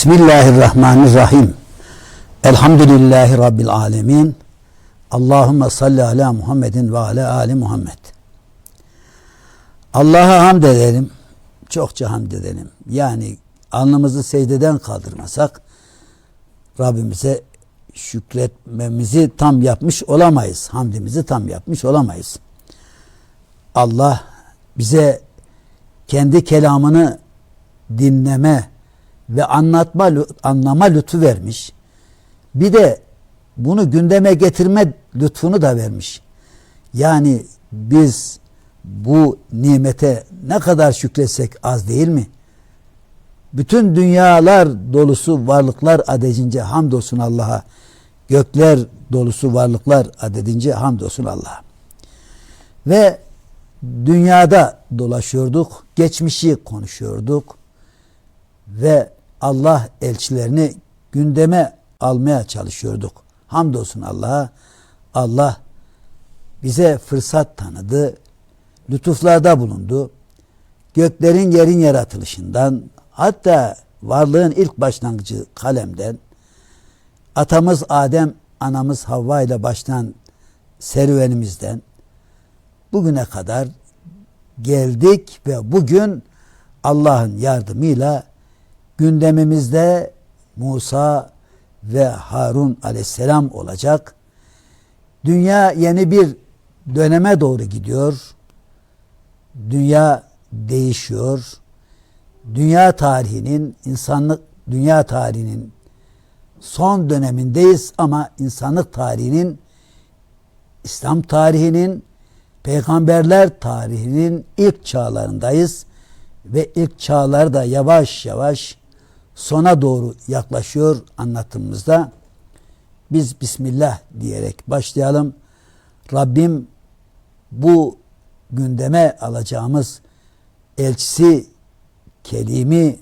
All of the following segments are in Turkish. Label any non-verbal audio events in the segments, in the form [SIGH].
Bismillahirrahmanirrahim. Elhamdülillahi Rabbil alemin. Allahümme salli ala Muhammedin ve ala ali Muhammed. Allah'a hamd edelim. Çokça hamd edelim. Yani alnımızı secdeden kaldırmasak Rabbimize şükretmemizi tam yapmış olamayız. Hamdimizi tam yapmış olamayız. Allah bize kendi kelamını dinleme ve anlatma anlama lütfu vermiş. Bir de bunu gündeme getirme lütfunu da vermiş. Yani biz bu nimete ne kadar şükretsek az değil mi? Bütün dünyalar dolusu varlıklar adecince hamdolsun Allah'a. Gökler dolusu varlıklar adedince hamdolsun Allah'a. Ve dünyada dolaşıyorduk, geçmişi konuşuyorduk ve Allah elçilerini gündeme almaya çalışıyorduk. Hamdolsun Allah'a. Allah bize fırsat tanıdı. Lütuflarda bulundu. Göklerin yerin yaratılışından hatta varlığın ilk başlangıcı kalemden atamız Adem, anamız Havva ile başlayan serüvenimizden bugüne kadar geldik ve bugün Allah'ın yardımıyla gündemimizde Musa ve Harun aleyhisselam olacak. Dünya yeni bir döneme doğru gidiyor. Dünya değişiyor. Dünya tarihinin, insanlık dünya tarihinin son dönemindeyiz ama insanlık tarihinin, İslam tarihinin, peygamberler tarihinin ilk çağlarındayız ve ilk çağlarda yavaş yavaş sona doğru yaklaşıyor anlatımımızda. Biz Bismillah diyerek başlayalım. Rabbim bu gündeme alacağımız elçisi, kelimi,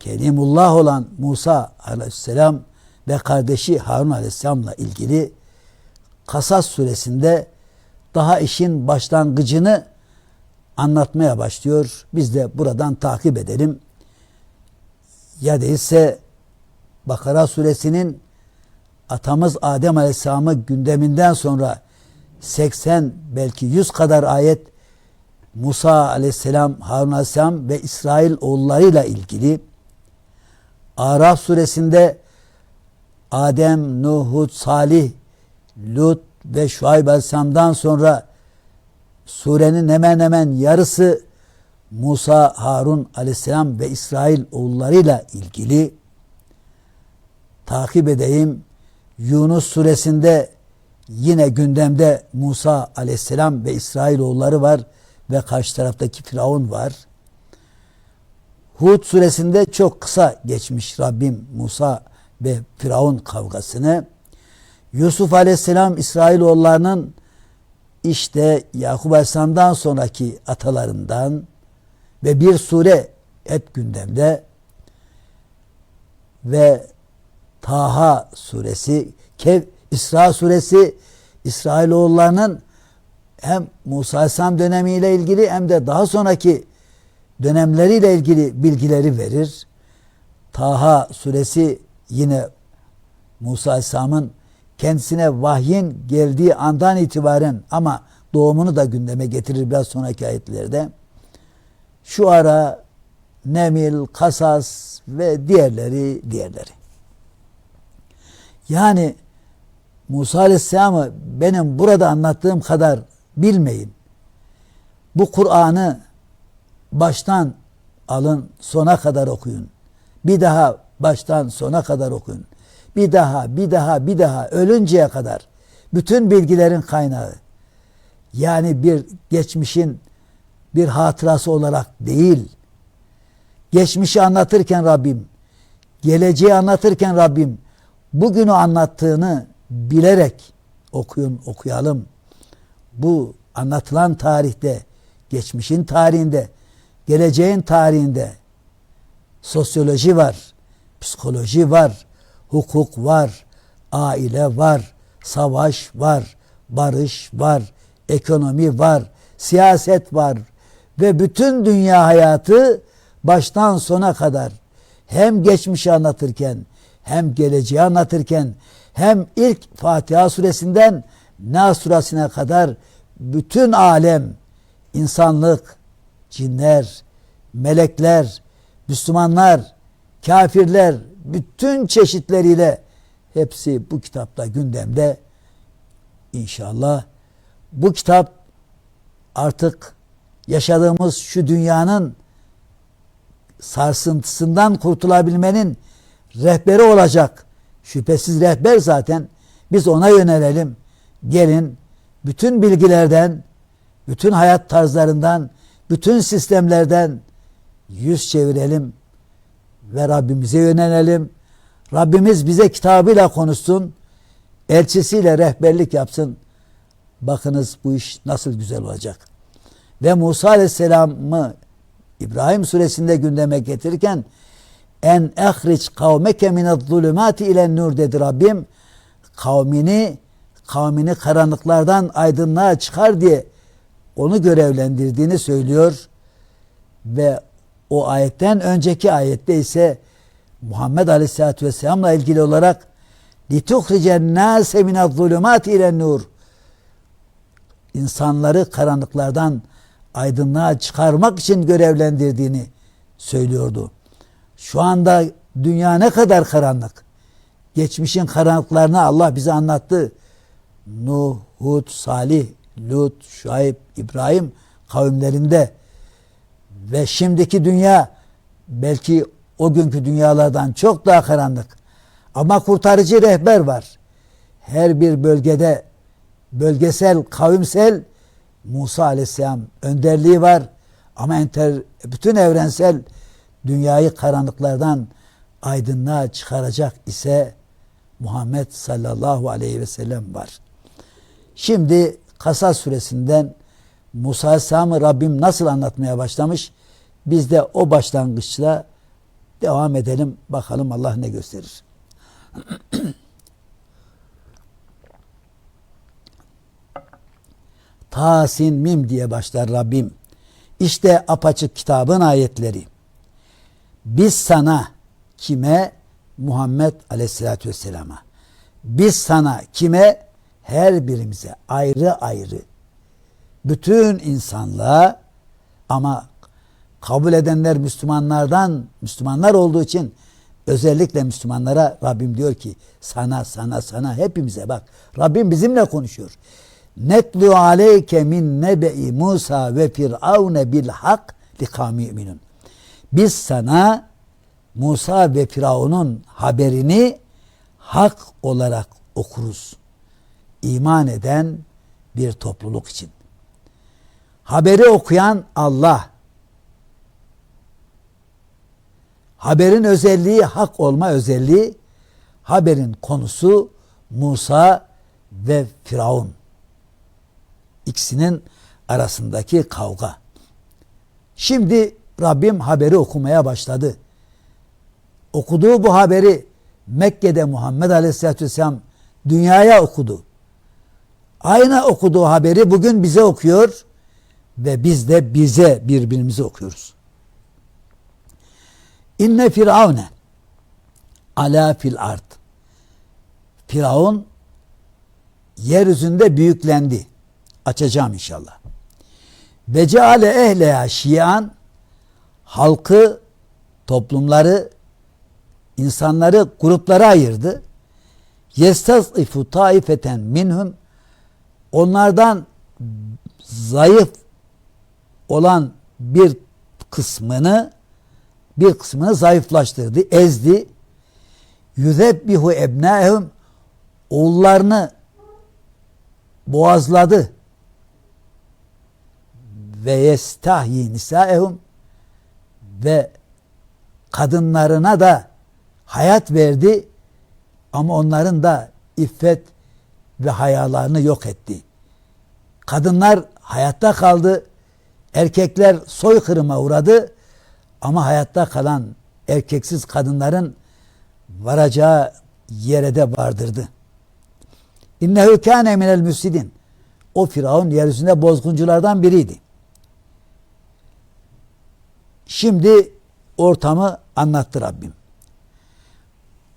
kelimullah olan Musa aleyhisselam ve kardeşi Harun aleyhisselamla ilgili Kasas suresinde daha işin başlangıcını anlatmaya başlıyor. Biz de buradan takip edelim ya değilse Bakara suresinin atamız Adem Aleyhisselam'ı gündeminden sonra 80 belki 100 kadar ayet Musa Aleyhisselam, Harun Aleyhisselam ve İsrail oğullarıyla ilgili Araf suresinde Adem, Nuh, Salih, Lut ve Şuayb Aleyhisselam'dan sonra surenin hemen hemen yarısı Musa, Harun aleyhisselam ve İsrail oğullarıyla ilgili takip edeyim. Yunus suresinde yine gündemde Musa aleyhisselam ve İsrail oğulları var ve karşı taraftaki Firavun var. Hud suresinde çok kısa geçmiş Rabbim Musa ve Firavun kavgasını. Yusuf aleyhisselam İsrail oğullarının işte Yakup aleyhisselamdan sonraki atalarından ve bir sure hep gündemde ve Taha suresi, Kev, İsra suresi İsrailoğullarının hem Musa Aleyhisselam dönemiyle ilgili hem de daha sonraki dönemleriyle ilgili bilgileri verir. Taha suresi yine Musa Aleyhisselam'ın kendisine vahyin geldiği andan itibaren ama doğumunu da gündeme getirir biraz sonraki ayetlerde şu ara Nemil, Kasas ve diğerleri diğerleri. Yani Musa Aleyhisselam'ı benim burada anlattığım kadar bilmeyin. Bu Kur'an'ı baştan alın sona kadar okuyun. Bir daha baştan sona kadar okuyun. Bir daha, bir daha, bir daha ölünceye kadar bütün bilgilerin kaynağı. Yani bir geçmişin bir hatırası olarak değil. Geçmişi anlatırken Rabbim, geleceği anlatırken Rabbim bugünü anlattığını bilerek okuyun, okuyalım. Bu anlatılan tarihte, geçmişin tarihinde, geleceğin tarihinde sosyoloji var, psikoloji var, hukuk var, aile var, savaş var, barış var, ekonomi var, siyaset var, ve bütün dünya hayatı baştan sona kadar hem geçmişi anlatırken hem geleceği anlatırken hem ilk Fatiha suresinden Nas suresine kadar bütün alem, insanlık, cinler, melekler, Müslümanlar, kafirler, bütün çeşitleriyle hepsi bu kitapta gündemde. İnşallah bu kitap artık yaşadığımız şu dünyanın sarsıntısından kurtulabilmenin rehberi olacak. Şüphesiz rehber zaten. Biz ona yönelelim. Gelin bütün bilgilerden, bütün hayat tarzlarından, bütün sistemlerden yüz çevirelim ve Rabbimize yönelelim. Rabbimiz bize kitabıyla konuşsun, elçisiyle rehberlik yapsın. Bakınız bu iş nasıl güzel olacak Ve Musa Aleyhisselam'ı İbrahim suresinde gündeme getirirken en ehriç kavmeke minez zulümati ile nur dedi Rabbim. Kavmini kavmini karanlıklardan aydınlığa çıkar diye onu görevlendirdiğini söylüyor. Ve o ayetten önceki ayette ise Muhammed Aleyhisselatü Vesselam'la ilgili olarak لِتُخْرِجَ النَّاسَ مِنَ الظُّلُمَاتِ اِلَى nur insanları karanlıklardan aydınlığa çıkarmak için görevlendirdiğini söylüyordu. Şu anda dünya ne kadar karanlık. Geçmişin karanlıklarını Allah bize anlattı. Nuh, Hud, Salih, Lut, Şuayb, İbrahim kavimlerinde ve şimdiki dünya belki o günkü dünyalardan çok daha karanlık. Ama kurtarıcı rehber var. Her bir bölgede bölgesel, kavimsel Musa Aleyhisselam önderliği var. Ama enter, bütün evrensel dünyayı karanlıklardan aydınlığa çıkaracak ise Muhammed sallallahu aleyhi ve sellem var. Şimdi Kasas suresinden Musa Aleyhisselam'ı Rabbim nasıl anlatmaya başlamış? Biz de o başlangıçla devam edelim. Bakalım Allah ne gösterir. [CLEARS THROAT] Tasin Mim diye başlar Rabbim. İşte apaçık kitabın ayetleri. Biz sana kime? Muhammed Aleyhisselatü Vesselam'a. Biz sana kime? Her birimize ayrı ayrı. Bütün insanlığa ama kabul edenler Müslümanlardan Müslümanlar olduğu için özellikle Müslümanlara Rabbim diyor ki sana sana sana hepimize bak. Rabbim bizimle konuşuyor. Netlu aleyke min nebe'i Musa ve Firavune bil hak li kavmi yu'minun. Biz sana Musa ve Firavun'un haberini hak olarak okuruz. İman eden bir topluluk için. Haberi okuyan Allah. Haberin özelliği hak olma özelliği. Haberin konusu Musa ve Firavun. İkisinin arasındaki kavga. Şimdi Rabbim haberi okumaya başladı. Okuduğu bu haberi Mekke'de Muhammed Aleyhisselatü Vesselam dünyaya okudu. Aynı okuduğu haberi bugün bize okuyor ve biz de bize birbirimize okuyoruz. İnne firavne ala fil art. Firavun yeryüzünde büyüklendi. Açacağım inşallah. Ve ceale ehleya şian halkı, toplumları, insanları gruplara ayırdı. Yestazifu taifeten minhum onlardan zayıf olan bir kısmını bir kısmını zayıflaştırdı, ezdi. Yüzebbihu ebnâhum oğullarını boğazladı. Ve yestahyi nisâehum ve kadınlarına da hayat verdi ama onların da iffet ve hayalarını yok etti. Kadınlar hayatta kaldı, erkekler soykırıma uğradı ama hayatta kalan erkeksiz kadınların varacağı yere de vardırdı. İnnehu kâne minel müfsidin. O Firavun yeryüzünde bozgunculardan biriydi. Şimdi ortamı anlattı Rabbim.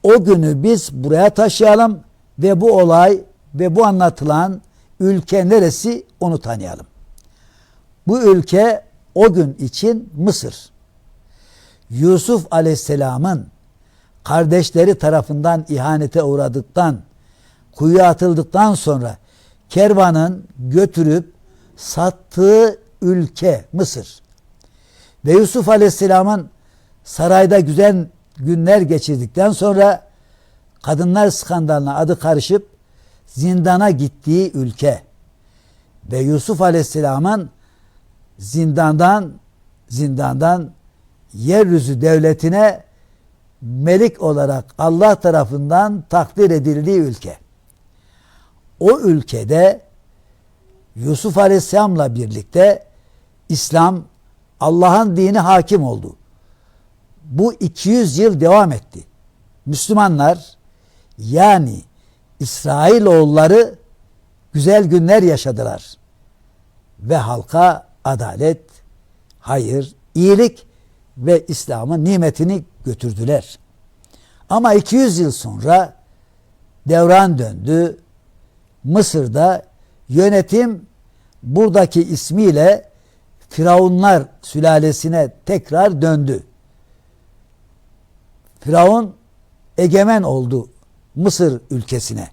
O günü biz buraya taşıyalım ve bu olay ve bu anlatılan ülke neresi onu tanıyalım. Bu ülke o gün için Mısır. Yusuf Aleyhisselam'ın kardeşleri tarafından ihanete uğradıktan, kuyuya atıldıktan sonra kervanın götürüp sattığı ülke Mısır. Ve Yusuf Aleyhisselam'ın sarayda güzel günler geçirdikten sonra kadınlar skandalına adı karışıp zindana gittiği ülke ve Yusuf Aleyhisselam'ın zindandan zindandan yeryüzü devletine melik olarak Allah tarafından takdir edildiği ülke. O ülkede Yusuf Aleyhisselam'la birlikte İslam Allah'ın dini hakim oldu. Bu 200 yıl devam etti. Müslümanlar yani İsrailoğulları güzel günler yaşadılar. Ve halka adalet, hayır, iyilik ve İslam'ın nimetini götürdüler. Ama 200 yıl sonra devran döndü. Mısır'da yönetim buradaki ismiyle Firavunlar sülalesine tekrar döndü. Firavun egemen oldu Mısır ülkesine.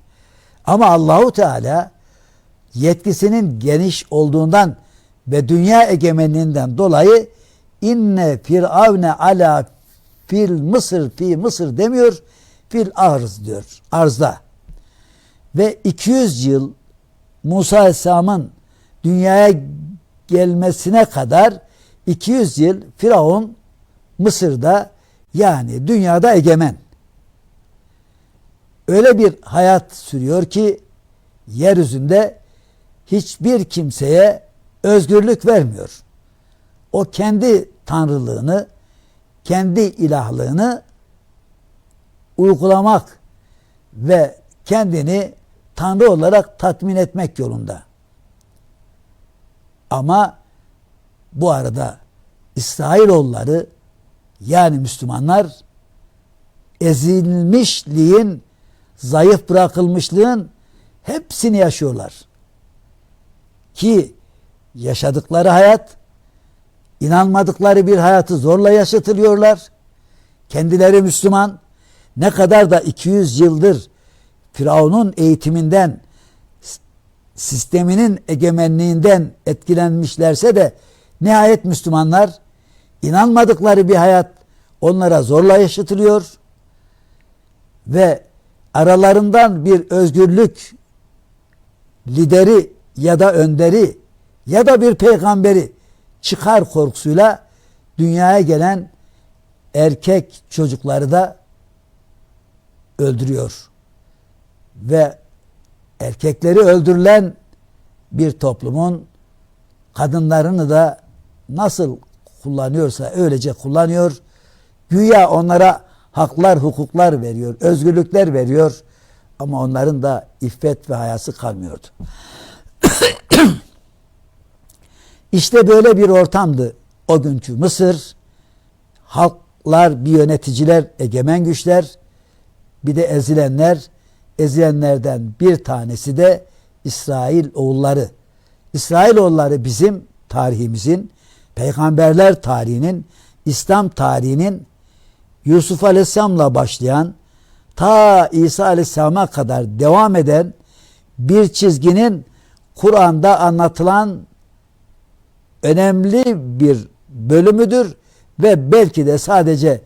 Ama Allahu Teala yetkisinin geniş olduğundan ve dünya egemenliğinden dolayı inne firavne ala fil Mısır fi Mısır demiyor fil arz diyor arzda ve 200 yıl Musa Aleyhisselam'ın dünyaya gelmesine kadar 200 yıl Firavun Mısır'da yani dünyada egemen. Öyle bir hayat sürüyor ki yeryüzünde hiçbir kimseye özgürlük vermiyor. O kendi tanrılığını, kendi ilahlığını uygulamak ve kendini tanrı olarak tatmin etmek yolunda. Ama bu arada İsrailoğulları yani Müslümanlar ezilmişliğin, zayıf bırakılmışlığın hepsini yaşıyorlar. Ki yaşadıkları hayat, inanmadıkları bir hayatı zorla yaşatılıyorlar. Kendileri Müslüman, ne kadar da 200 yıldır Firavun'un eğitiminden, sisteminin egemenliğinden etkilenmişlerse de nihayet Müslümanlar inanmadıkları bir hayat onlara zorla yaşatılıyor ve aralarından bir özgürlük lideri ya da önderi ya da bir peygamberi çıkar korkusuyla dünyaya gelen erkek çocukları da öldürüyor. Ve erkekleri öldürülen bir toplumun kadınlarını da nasıl kullanıyorsa öylece kullanıyor. Güya onlara haklar, hukuklar veriyor, özgürlükler veriyor. Ama onların da iffet ve hayası kalmıyordu. [COUGHS] İşte böyle bir ortamdı o günkü Mısır. Halklar, bir yöneticiler, egemen güçler, bir de ezilenler, ezilenlerden bir tanesi de İsrail oğulları. İsrail oğulları bizim tarihimizin, peygamberler tarihinin, İslam tarihinin Yusuf Aleyhisselam'la başlayan ta İsa Aleyhisselam'a kadar devam eden bir çizginin Kur'an'da anlatılan önemli bir bölümüdür ve belki de sadece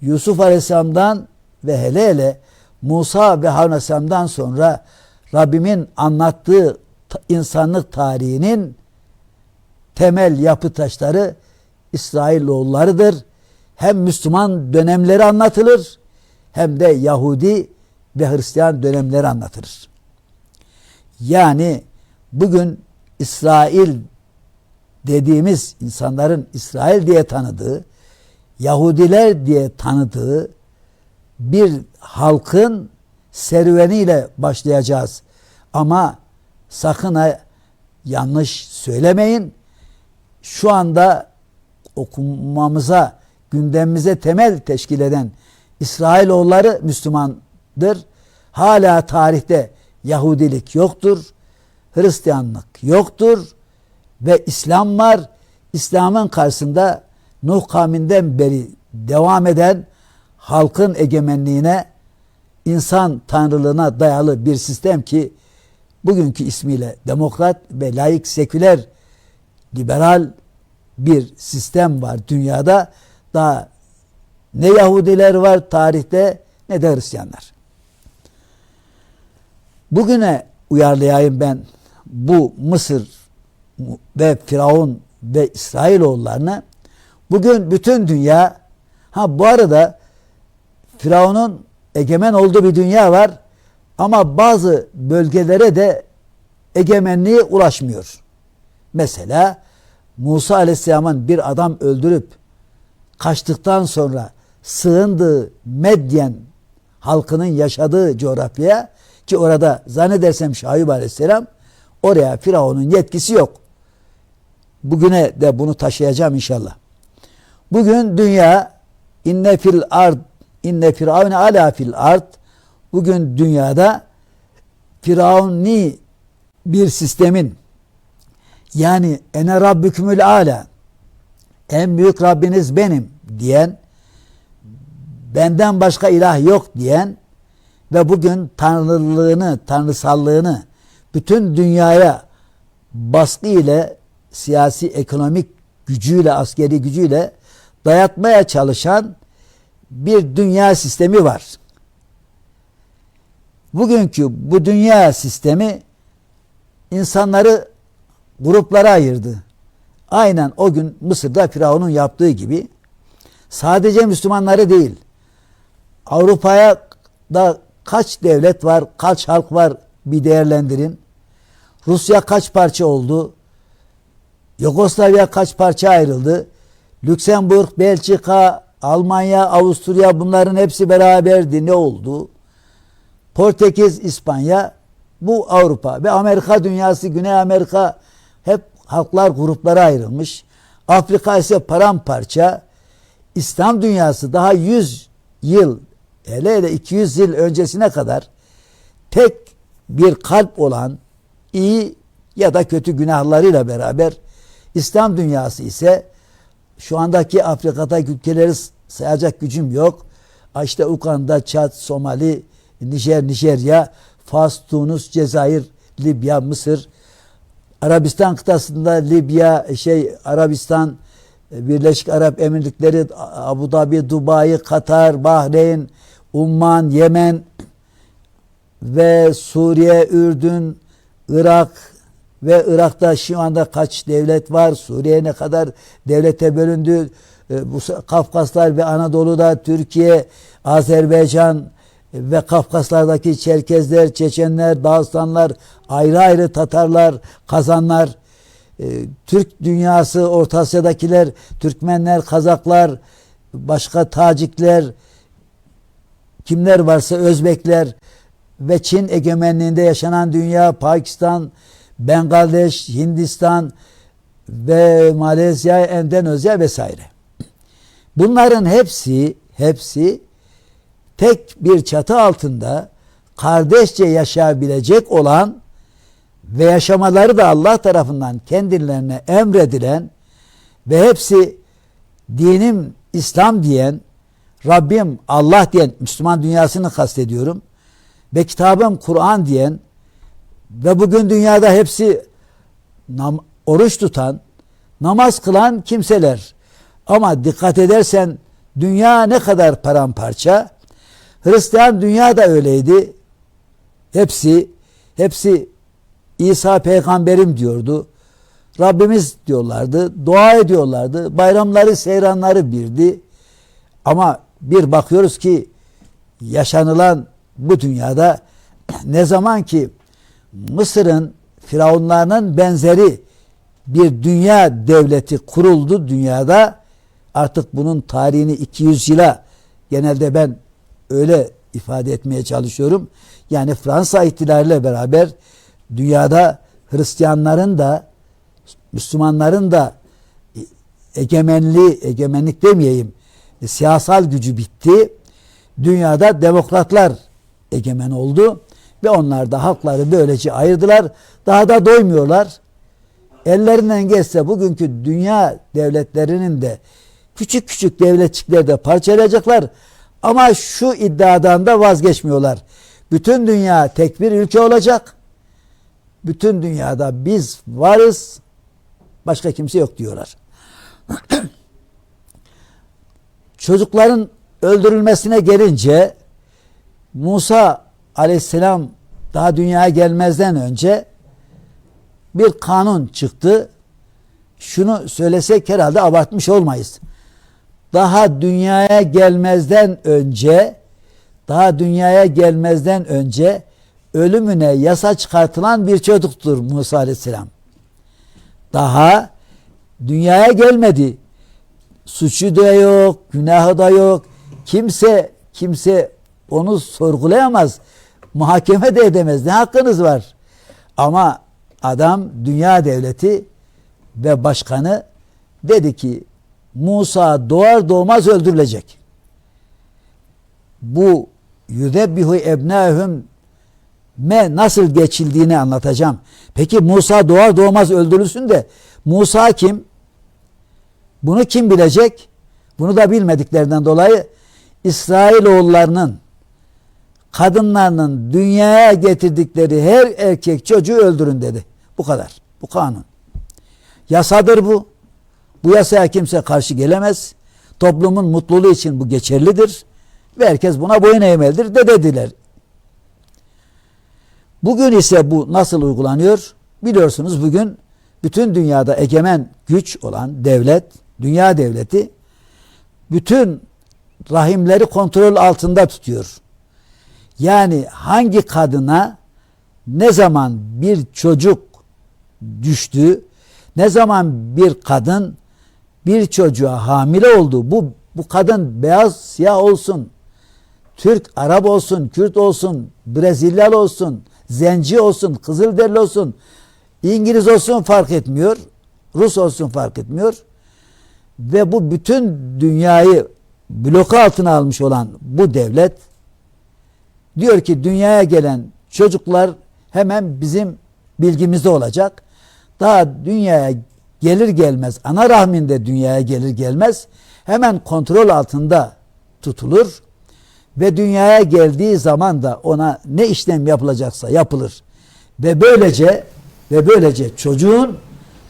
Yusuf Aleyhisselam'dan ve hele hele Musa ve Harun Aleyhisselam'dan sonra Rabbimin anlattığı insanlık tarihinin temel yapı taşları İsrailoğullarıdır. Hem Müslüman dönemleri anlatılır hem de Yahudi ve Hristiyan dönemleri anlatılır. Yani bugün İsrail dediğimiz insanların İsrail diye tanıdığı, Yahudiler diye tanıdığı bir halkın serüveniyle başlayacağız. Ama sakın ha yanlış söylemeyin. Şu anda okumamıza, gündemimize temel teşkil eden İsrailoğulları Müslümandır. Hala tarihte Yahudilik yoktur. Hristiyanlık yoktur. Ve İslam var. İslam'ın karşısında Nuh kavminden beri devam eden halkın egemenliğine, insan tanrılığına dayalı bir sistem ki bugünkü ismiyle demokrat ve laik seküler liberal bir sistem var dünyada. Daha ne Yahudiler var tarihte ne de Hristiyanlar. Bugüne uyarlayayım ben bu Mısır ve Firavun ve İsrailoğullarını. Bugün bütün dünya ha bu arada Firavun'un egemen olduğu bir dünya var ama bazı bölgelere de egemenliği ulaşmıyor. Mesela Musa Aleyhisselam'ın bir adam öldürüp kaçtıktan sonra sığındığı Medyen halkının yaşadığı coğrafyaya ki orada zannedersem Şahib Aleyhisselam oraya Firavun'un yetkisi yok. Bugüne de bunu taşıyacağım inşallah. Bugün dünya inne fil ard inne firavune ala fil ard. Bugün dünyada firavuni bir sistemin yani ene rabbükümül ala en büyük Rabbiniz benim diyen benden başka ilah yok diyen ve bugün tanrılığını, tanrısallığını bütün dünyaya baskı ile siyasi, ekonomik gücüyle, askeri gücüyle dayatmaya çalışan bir dünya sistemi var. Bugünkü bu dünya sistemi insanları gruplara ayırdı. Aynen o gün Mısır'da Firavun'un yaptığı gibi sadece Müslümanları değil Avrupa'ya da kaç devlet var, kaç halk var bir değerlendirin. Rusya kaç parça oldu? Yugoslavya kaç parça ayrıldı? Lüksemburg, Belçika, Almanya, Avusturya bunların hepsi beraberdi. Ne oldu? Portekiz, İspanya, bu Avrupa ve Amerika dünyası, Güney Amerika hep halklar gruplara ayrılmış. Afrika ise paramparça. İslam dünyası daha 100 yıl hele hele 200 yıl öncesine kadar tek bir kalp olan iyi ya da kötü günahlarıyla beraber İslam dünyası ise şu andaki Afrika'daki ülkeleri sayacak gücüm yok. İşte Uganda, Çad, Somali, Nijer, Nijerya, Fas, Tunus, Cezayir, Libya, Mısır, Arabistan kıtasında Libya, şey Arabistan, Birleşik Arap Emirlikleri, Abu Dhabi, Dubai, Katar, Bahreyn, Umman, Yemen ve Suriye, Ürdün, Irak ve Irak'ta şu anda kaç devlet var? Suriye ne kadar devlete bölündü? E, bu Kafkaslar ve Anadolu'da Türkiye, Azerbaycan ve Kafkaslardaki Çerkezler, Çeçenler, Dağıstanlar, ayrı ayrı Tatarlar, Kazanlar, e, Türk dünyası, Orta Asya'dakiler, Türkmenler, Kazaklar, başka Tacikler, kimler varsa Özbekler ve Çin egemenliğinde yaşanan dünya, Pakistan, Bangladeş, Hindistan ve Malezya, Endonezya vesaire. Bunların hepsi hepsi tek bir çatı altında kardeşçe yaşayabilecek olan ve yaşamaları da Allah tarafından kendilerine emredilen ve hepsi dinim İslam diyen Rabbim Allah diyen Müslüman dünyasını kastediyorum ve kitabım Kur'an diyen ve bugün dünyada hepsi oruç tutan, namaz kılan kimseler. Ama dikkat edersen dünya ne kadar paramparça. Hristiyan dünya da öyleydi. Hepsi, hepsi İsa peygamberim diyordu. Rabbimiz diyorlardı. Dua ediyorlardı. Bayramları, seyranları birdi. Ama bir bakıyoruz ki yaşanılan bu dünyada [CLEARS THROAT] ne zaman ki Mısır'ın firavunlarının benzeri bir dünya devleti kuruldu dünyada. Artık bunun tarihini 200 yıla genelde ben öyle ifade etmeye çalışıyorum. Yani Fransa ihtilaliyle beraber dünyada Hristiyanların da Müslümanların da egemenliği, egemenlik demeyeyim, siyasal gücü bitti. Dünyada demokratlar egemen oldu ve onlar da halkları böylece ayırdılar. Daha da doymuyorlar. Ellerinden geçse bugünkü dünya devletlerinin de küçük küçük devletçikleri de parçalayacaklar. Ama şu iddiadan da vazgeçmiyorlar. Bütün dünya tek bir ülke olacak. Bütün dünyada biz varız. Başka kimse yok diyorlar. [CLEARS THROAT] Çocukların öldürülmesine gelince Musa aleyhisselam daha dünyaya gelmezden önce bir kanun çıktı. Şunu söylesek herhalde abartmış olmayız. Daha dünyaya gelmezden önce daha dünyaya gelmezden önce ölümüne yasa çıkartılan bir çocuktur Musa aleyhisselam. Daha dünyaya gelmedi. Suçu da yok, günahı da yok. Kimse kimse onu sorgulayamaz. Muhakeme de edemez. Ne hakkınız var? Ama adam dünya devleti ve başkanı dedi ki Musa doğar doğmaz öldürülecek. Bu yüzebbihu ebnâhum me nasıl geçildiğini anlatacağım. Peki Musa doğar doğmaz öldürülsün de Musa kim? Bunu kim bilecek? Bunu da bilmediklerinden dolayı İsrailoğullarının kadınlarının dünyaya getirdikleri her erkek çocuğu öldürün dedi. Bu kadar. Bu kanun. Yasadır bu. Bu yasaya kimse karşı gelemez. Toplumun mutluluğu için bu geçerlidir. Ve herkes buna boyun eğmelidir de dediler. Bugün ise bu nasıl uygulanıyor? Biliyorsunuz bugün bütün dünyada egemen güç olan devlet, dünya devleti bütün rahimleri kontrol altında tutuyor. Yani hangi kadına ne zaman bir çocuk düştü, ne zaman bir kadın bir çocuğa hamile oldu, bu bu kadın beyaz, siyah olsun, Türk, Arap olsun, Kürt olsun, Brezilyalı olsun, Zenci olsun, Kızılderili olsun, İngiliz olsun fark etmiyor, Rus olsun fark etmiyor. Ve bu bütün dünyayı bloka altına almış olan bu devlet diyor ki dünyaya gelen çocuklar hemen bizim bilgimizde olacak. Daha dünyaya gelir gelmez, ana rahminde dünyaya gelir gelmez hemen kontrol altında tutulur ve dünyaya geldiği zaman da ona ne işlem yapılacaksa yapılır. Ve böylece ve böylece çocuğun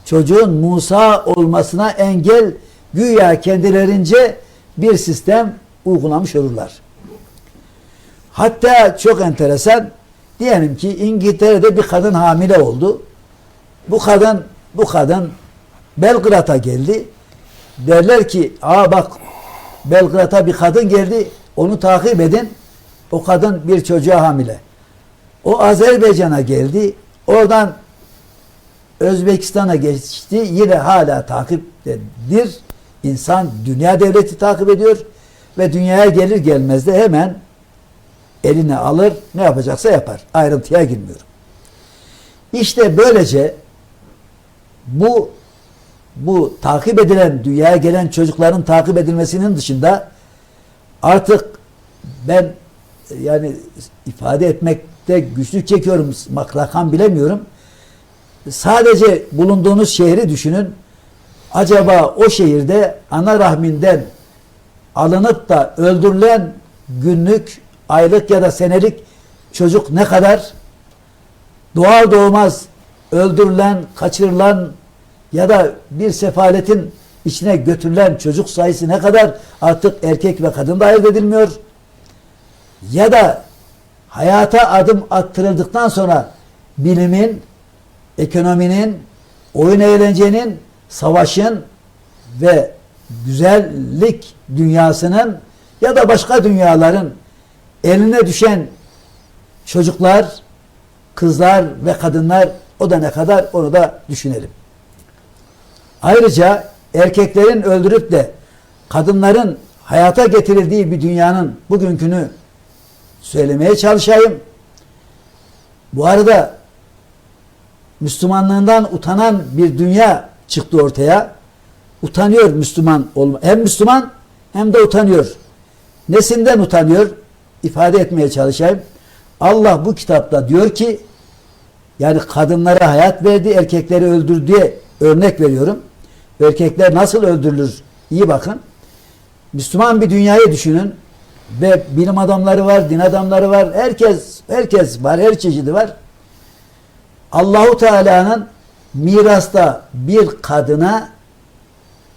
çocuğun Musa olmasına engel güya kendilerince bir sistem uygulamış olurlar. Hatta çok enteresan diyelim ki İngiltere'de bir kadın hamile oldu. Bu kadın bu kadın Belgrad'a geldi. Derler ki aa bak Belgrad'a bir kadın geldi onu takip edin. O kadın bir çocuğa hamile. O Azerbaycan'a geldi. Oradan Özbekistan'a geçti. Yine hala takiptedir. İnsan dünya devleti takip ediyor ve dünyaya gelir gelmez de hemen eline alır ne yapacaksa yapar. Ayrıntıya girmiyorum. İşte böylece bu bu takip edilen dünyaya gelen çocukların takip edilmesinin dışında artık ben yani ifade etmekte güçlük çekiyorum rakam bilemiyorum. Sadece bulunduğunuz şehri düşünün. Acaba o şehirde ana rahminden alınıp da öldürülen günlük, aylık ya da senelik çocuk ne kadar? Doğar doğmaz öldürülen, kaçırılan ya da bir sefaletin içine götürülen çocuk sayısı ne kadar artık erkek ve kadın da ayırt edilmiyor. Ya da hayata adım attırıldıktan sonra bilimin, ekonominin, oyun eğlencenin, savaşın ve güzellik dünyasının ya da başka dünyaların eline düşen çocuklar, kızlar ve kadınlar o da ne kadar onu da düşünelim. Ayrıca erkeklerin öldürüp de kadınların hayata getirildiği bir dünyanın bugünkünü söylemeye çalışayım. Bu arada Müslümanlığından utanan bir dünya çıktı ortaya. Utanıyor Müslüman olma. Hem Müslüman hem de utanıyor. Nesinden utanıyor? İfade etmeye çalışayım. Allah bu kitapta diyor ki yani kadınlara hayat verdi, erkekleri öldür diye örnek veriyorum. Erkekler nasıl öldürülür? İyi bakın. Müslüman bir dünyayı düşünün ve bilim adamları var, din adamları var, herkes herkes var, her çeşidi var. Allahu Teala'nın mirasta bir kadına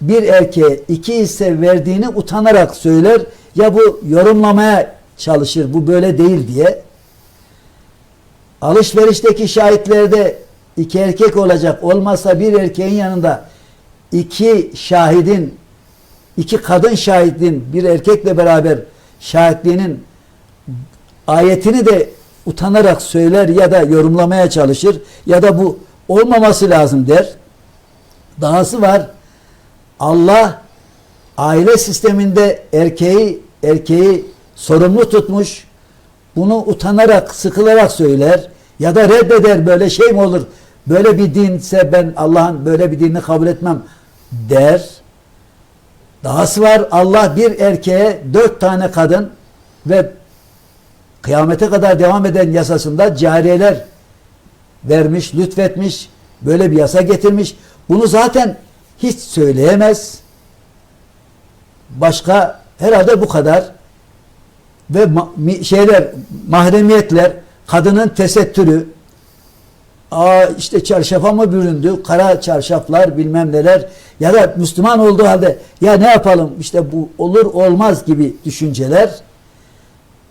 bir erkeğe iki hisse verdiğini utanarak söyler ya bu yorumlamaya çalışır bu böyle değil diye. Alışverişteki şahitlerde iki erkek olacak olmazsa bir erkeğin yanında iki şahidin iki kadın şahidin bir erkekle beraber şahitliğinin ayetini de utanarak söyler ya da yorumlamaya çalışır ya da bu olmaması lazım der. Dahası var. Allah aile sisteminde erkeği erkeği sorumlu tutmuş. Bunu utanarak, sıkılarak söyler ya da reddeder böyle şey mi olur? Böyle bir dinse ben Allah'ın böyle bir dinini kabul etmem der. Dahası var Allah bir erkeğe dört tane kadın ve kıyamete kadar devam eden yasasında cariyeler vermiş, lütfetmiş, böyle bir yasa getirmiş. Bunu zaten hiç söyleyemez. Başka herhalde bu kadar. Ve ma- şeyler, mahremiyetler, kadının tesettürü, aa işte çarşafa mı büründü, kara çarşaflar bilmem neler. Ya da Müslüman olduğu halde ya ne yapalım işte bu olur olmaz gibi düşünceler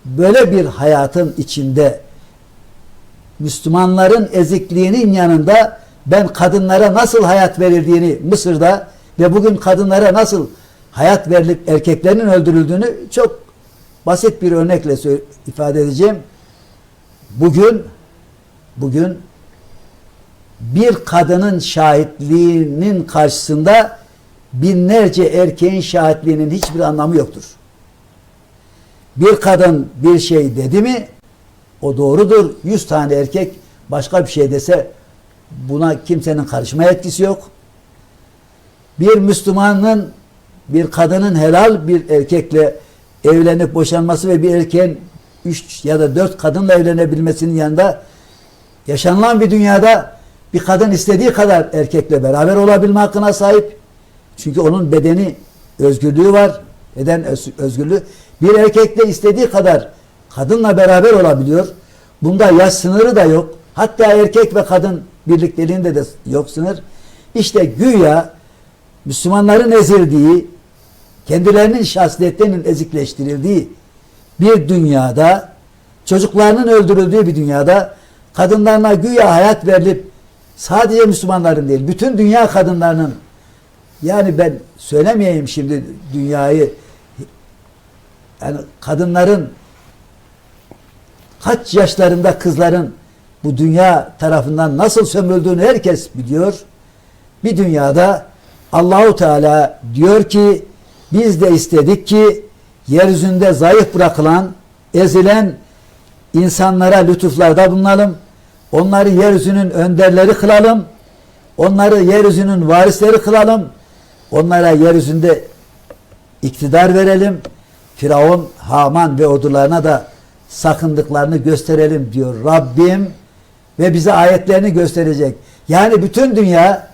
böyle bir hayatın içinde Müslümanların ezikliğinin yanında ben kadınlara nasıl hayat verildiğini Mısır'da ve bugün kadınlara nasıl hayat verilip erkeklerin öldürüldüğünü çok basit bir örnekle ifade edeceğim. Bugün bugün bir kadının şahitliğinin karşısında binlerce erkeğin şahitliğinin hiçbir anlamı yoktur. Bir kadın bir şey dedi mi o doğrudur. Yüz tane erkek başka bir şey dese buna kimsenin karışma etkisi yok. Bir Müslümanın bir kadının helal bir erkekle evlenip boşanması ve bir erkeğin üç ya da dört kadınla evlenebilmesinin yanında yaşanılan bir dünyada bir kadın istediği kadar erkekle beraber olabilme hakkına sahip. Çünkü onun bedeni özgürlüğü var. Beden öz- özgürlüğü. Bir erkekle istediği kadar kadınla beraber olabiliyor. Bunda yaş sınırı da yok. Hatta erkek ve kadın birlikteliğinde de yok sınır. İşte güya Müslümanların ezildiği, kendilerinin şahsiyetlerinin ezikleştirildiği bir dünyada, çocuklarının öldürüldüğü bir dünyada kadınlarına güya hayat verilip sadece Müslümanların değil, bütün dünya kadınlarının yani ben söylemeyeyim şimdi dünyayı yani kadınların kaç yaşlarında kızların bu dünya tarafından nasıl sömürüldüğünü herkes biliyor. Bir dünyada Allahu Teala diyor ki biz de istedik ki yeryüzünde zayıf bırakılan, ezilen insanlara lütuflarda bulunalım. Onları yeryüzünün önderleri kılalım. Onları yeryüzünün varisleri kılalım. Onlara yeryüzünde iktidar verelim. Firavun, Haman ve ordularına da sakındıklarını gösterelim diyor Rabbim ve bize ayetlerini gösterecek. Yani bütün dünya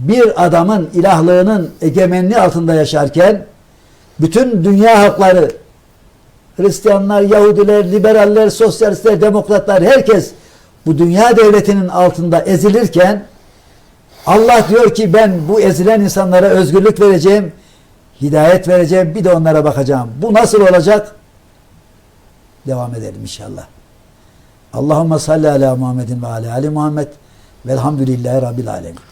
bir adamın ilahlığının egemenliği altında yaşarken bütün dünya halkları Hristiyanlar, Yahudiler, liberaller, sosyalistler, demokratlar herkes bu dünya devletinin altında ezilirken Allah diyor ki ben bu ezilen insanlara özgürlük vereceğim, hidayet vereceğim, bir de onlara bakacağım. Bu nasıl olacak? Devam edelim inşallah. Allahümme salli ala Muhammedin ve ala Ali Muhammed velhamdülillahi Rabbil alemin.